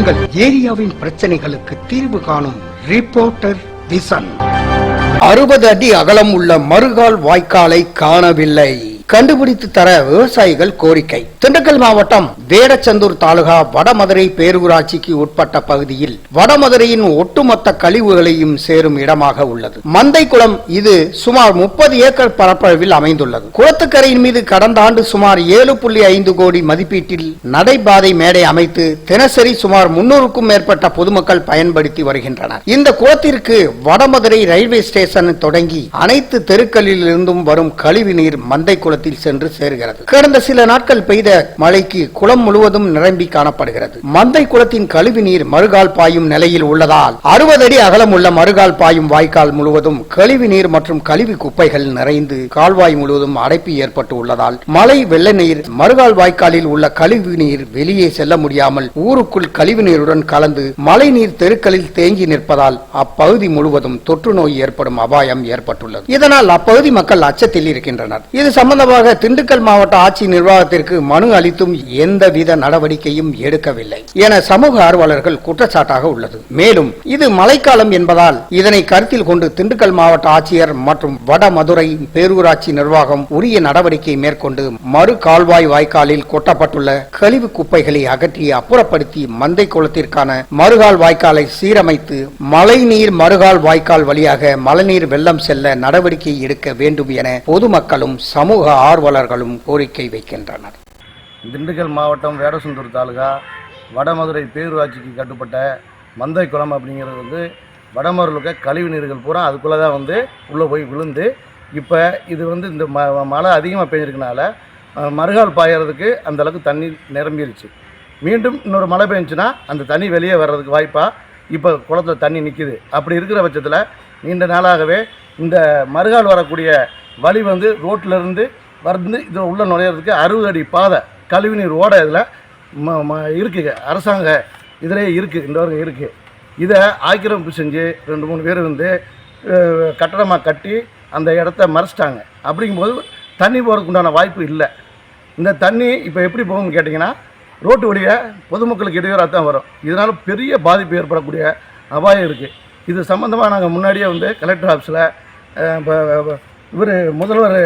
உங்கள் ஏரியாவின் பிரச்சனைகளுக்கு தீர்வு காணும் ரிப்போர்ட்டர் விசன். அறுபது அடி அகலம் உள்ள மறுகால் வாய்க்காலை காணவில்லை. கண்டுபிடித்து தர விவசாயிகள் கோரிக்கை. திண்டுக்கல் மாவட்டம் வேடச்சந்தூர் தாலுகா வடமதுரை பேரூராட்சிக்கு உட்பட்ட பகுதியில் வடமதுரையின் ஒட்டுமொத்த கழிவுகளையும் சேரும் இடமாக உள்ளது. மந்தைக்குளம் இது சுமார் முப்பது ஏக்கர் பரப்பளவில் அமைந்துள்ளது. குளத்துக்கரையின் மீது கடந்த ஆண்டு சுமார் ஏழு புள்ளி ஐந்து கோடி மதிப்பீட்டில் நடைபாதை மேடை அமைத்து தினசரி சுமார் முன்னூறுக்கும் மேற்பட்ட பொதுமக்கள் பயன்படுத்தி வருகின்றனர். இந்த குளத்திற்கு வடமதுரை ரயில்வே ஸ்டேஷன் தொடங்கி அனைத்து தெருக்களில் இருந்தும் வரும் கழிவு நீர் மந்தை குளத்தில் சென்று சேர்கிறது. கடந்த சில நாட்கள் பெய்த மழைக்கு குளம் முழுவதும் நிரம்பி காணப்படுகிறது. மந்தை குளத்தின் கழிவு நீர் மறுகால் பாயும் நிலையில் உள்ளதால் அறுபது அடி அகலம் உள்ள மறுகால் பாயும் வாய்க்கால் முழுவதும் கழிவு நீர் மற்றும் கழிவு குப்பைகள் நிறைந்து கால்வாய் முழுவதும் அடைப்பு ஏற்பட்டு உள்ளதால் மழை வெள்ள நீர் மறுகால் வாய்க்காலில் உள்ள கழிவு நீர் வெளியே செல்ல முடியாமல் ஊருக்குள் கழிவு நீருடன் கலந்து மழை நீர் தெருக்களில் தேங்கி நிற்பதால் அப்பகுதி முழுவதும் தொற்று நோய் ஏற்படும் அபாயம் ஏற்பட்டுள்ளது. இதனால் அப்பகுதி மக்கள் அச்சத்தில் இருக்கின்றனர். இது சம்பந்தமாக திண்டுக்கல் மாவட்ட ஆட்சி நிர்வாகத்திற்கு மனு அளித்தும் எந்தவித நடவடிக்கையும் எடுக்கவில்லை என சமூக ஆர்வலர்கள் குற்றச்சாட்டாக உள்ளது. மேலும் இது மழைக்காலம் என்பதால் இதனை கருத்தில் கொண்டு திண்டுக்கல் மாவட்ட ஆட்சியர் மற்றும் வடமதுரை பேரூராட்சி நிர்வாகம் உரிய நடவடிக்கை மேற்கொண்டு மறு கால்வாய் வாய்க்காலில் கொட்டப்பட்டுள்ள கழிவு குப்பைகளை அகற்றி அப்புறப்படுத்தி மந்தை குளத்திற்கான மறுகால் வாய்க்காலை சீரமைத்து மழைநீர் மறுகால் வாய்க்கால் வழியாக மழைநீர் வெள்ளம் செல்ல நடவடிக்கை எடுக்க வேண்டும் என பொதுமக்களும் சமூக ஆர்வலர்களும் கோரிக்கை வைக்கின்றனர். திண்டுக்கல் மாவட்டம் வேடசுந்தூர் தாலுகா வடமதுரை பேரூராட்சிக்கு கட்டுப்பட்ட மந்தை குளம் அப்படிங்கிறது வந்து வடமதுரையில் இருக்க கழிவு நீர்கள் பூரா அதுக்குள்ளே தான் வந்து உள்ளே போய் விழுந்து இப்போ இது வந்து இந்த ம மழை அதிகமாக பெஞ்சிருக்கனால மறுகால் பாயறதுக்கு அந்தளவுக்கு தண்ணி நிரம்பிருச்சு. மீண்டும் இன்னொரு மழை பெஞ்சுன்னா அந்த தண்ணி வெளியே வர்றதுக்கு வாய்ப்பாக இப்போ குளத்துல தண்ணி நிற்கிது அப்படி இருக்கிற பட்சத்தில் நீண்ட நாளாகவே இந்த மறுகால் வரக்கூடிய வழி வந்து ரோட்டிலேருந்து இருந்து வந்து இதில் உள்ள நுழையிறதுக்கு அறுபது அடி பாதை கழிவுநீர் ஓட இதில் ம ம இருக்குங்க அரசாங்க இதிலே இருக்குது இந்த வரைக்கும் இருக்குது இதை ஆக்கிரமிப்பு செஞ்சு ரெண்டு மூணு பேர் வந்து கட்டடமாக கட்டி அந்த இடத்த மறைச்சிட்டாங்க. அப்படிங்கும்போது தண்ணி போகிறதுக்கு உண்டான வாய்ப்பு இல்லை. இந்த தண்ணி இப்போ எப்படி போகும்னு கேட்டிங்கன்னா ரோட்டு வழியை பொதுமக்களுக்கு இடையூறாக தான் வரும். இதனால் பெரிய பாதிப்பு ஏற்படக்கூடிய அபாயம் இருக்குது இது சம்மந்தமாக நாங்கள் முன்னாடியே வந்து கலெக்டர் ஆஃபீஸில் இப்போ இவர் முதல்வர்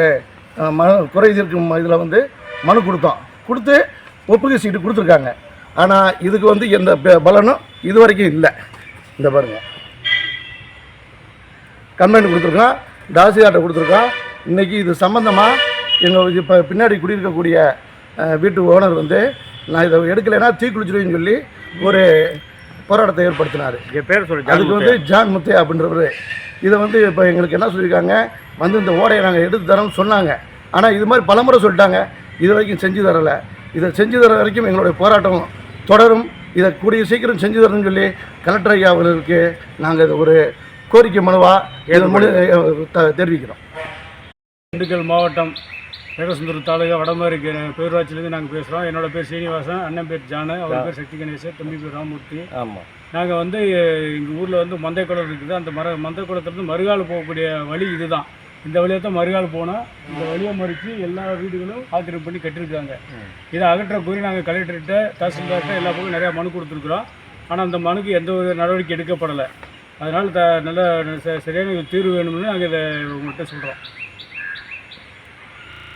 அஹ், மனு குறை தீர்க்கும் இதில் வந்து மனு கொடுத்தோம். கொடுத்து ஒப்புகை சீட்டு கொடுத்துருக்காங்க. ஆனால் இதுக்கு வந்து எந்த ப- பலனும் இது வரைக்கும் இல்லை. இந்த பாருங்கள் கம்ப்ளைண்ட் கொடுத்துருக்கோம் தாசியார்ட்ட கொடுத்துருக்கோம் இன்றைக்கி இது சம்மந்தமாக எங்கள் இப்போ பின்னாடி குடியிருக்கக்கூடிய வீட்டு ஓனர் வந்து நான் இதை எடுக்கலைன்னா தீக்குளிச்சிருவேன்னு சொல்லி ஒரு போராட்டத்தை ஏற்படுத்தினார். என் பேர் சொல்லு அதுக்கு வந்து ஜான் முத்தே அப்படின்றவர். இதை வந்து இப்போ எங்களுக்கு என்ன சொல்லியிருக்காங்க? வந்து இந்த ஓடையை நாங்கள் எடுத்து தரோம்னு சொன்னாங்க. ஆனால் இது மாதிரி பலமுறை சொல்லிட்டாங்க. இது வரைக்கும் செஞ்சு தரலை. இதை செஞ்சு தர வரைக்கும் எங்களுடைய போராட்டம் தொடரும். இதை கூடிய சீக்கிரம் செஞ்சு தரணும்னு சொல்லி கலெக்டர் ஐயா அவர்களுக்கு நாங்கள் இது ஒரு கோரிக்கை மனுவாக இதன் மூலம் தெரிவிக்கிறோம். திண்டுக்கல் மாவட்டம் வேடசுந்தூர் தாலுகா வடமதுரை பேரூராட்சியிலேருந்து நாங்கள் பேசுகிறோம் என்னோட பேர் சீனிவாசன் அண்ணன் பேர் ஜானு அவர் பேர் சக்தி கணேசன் தம்பி பேர் ராமூர்த்தி. ஆமாம் நாங்கள் வந்து எங்கள் ஊரில் வந்து மந்தை குளம் இருக்குது. அந்த மர மந்தை குளத்துலேருந்து மறுகால் போகக்கூடிய வழி இதுதான். இந்த வழியாக தான் மறுகால் போனால் இந்த வழியை மறித்து எல்லா வீடுகளும் ஆக்கிரமிப்பு பண்ணி கட்டியிருக்காங்க. இதை அகற்ற கூறி நாங்கள் கலெக்டர்கிட்ட தாசில்தார்கிட்ட எல்லா பக்கம் நிறையா மனு கொடுத்துருக்குறோம். ஆனால் அந்த மனுக்கு எந்த ஒரு நடவடிக்கை எடுக்கப்படலை. அதனால் த நல்ல சரியான தீர்வு வேணும்னு நாங்கள் இதை உங்கள்கிட்ட சொல்கிறோம்